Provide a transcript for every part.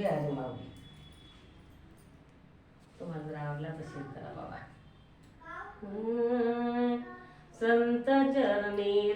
हरी माऊली तुम्हाला जर आवडला शेअर करा बाबा. संत चरणी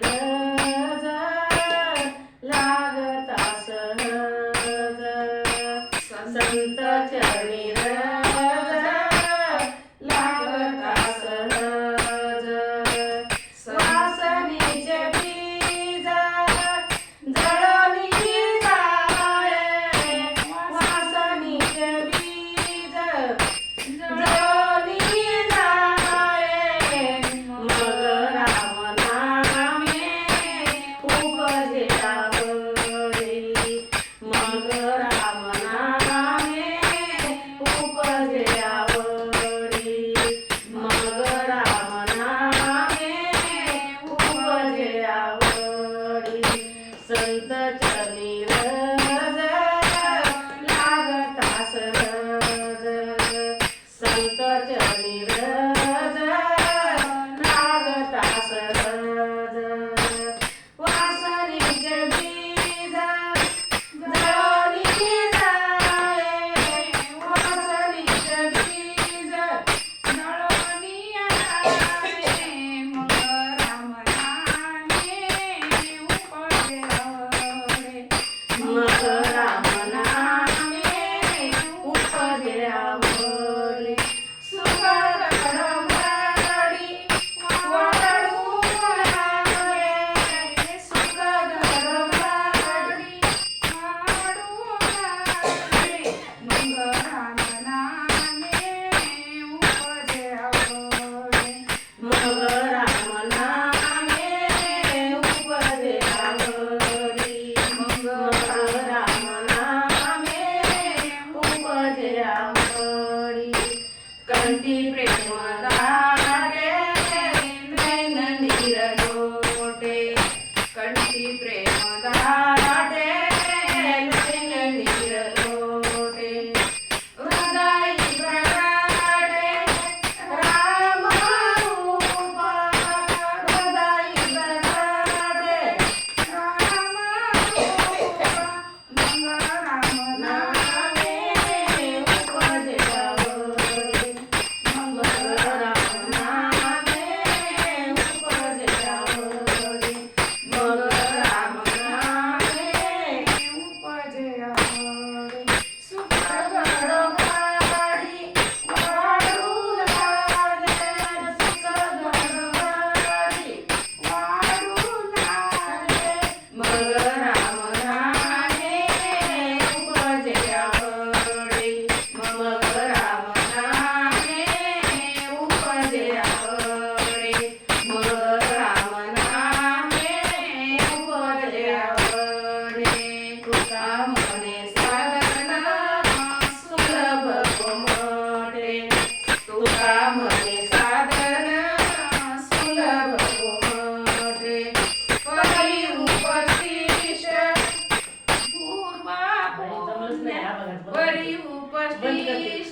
ਬੰਦ ਕਰ ਦੇ।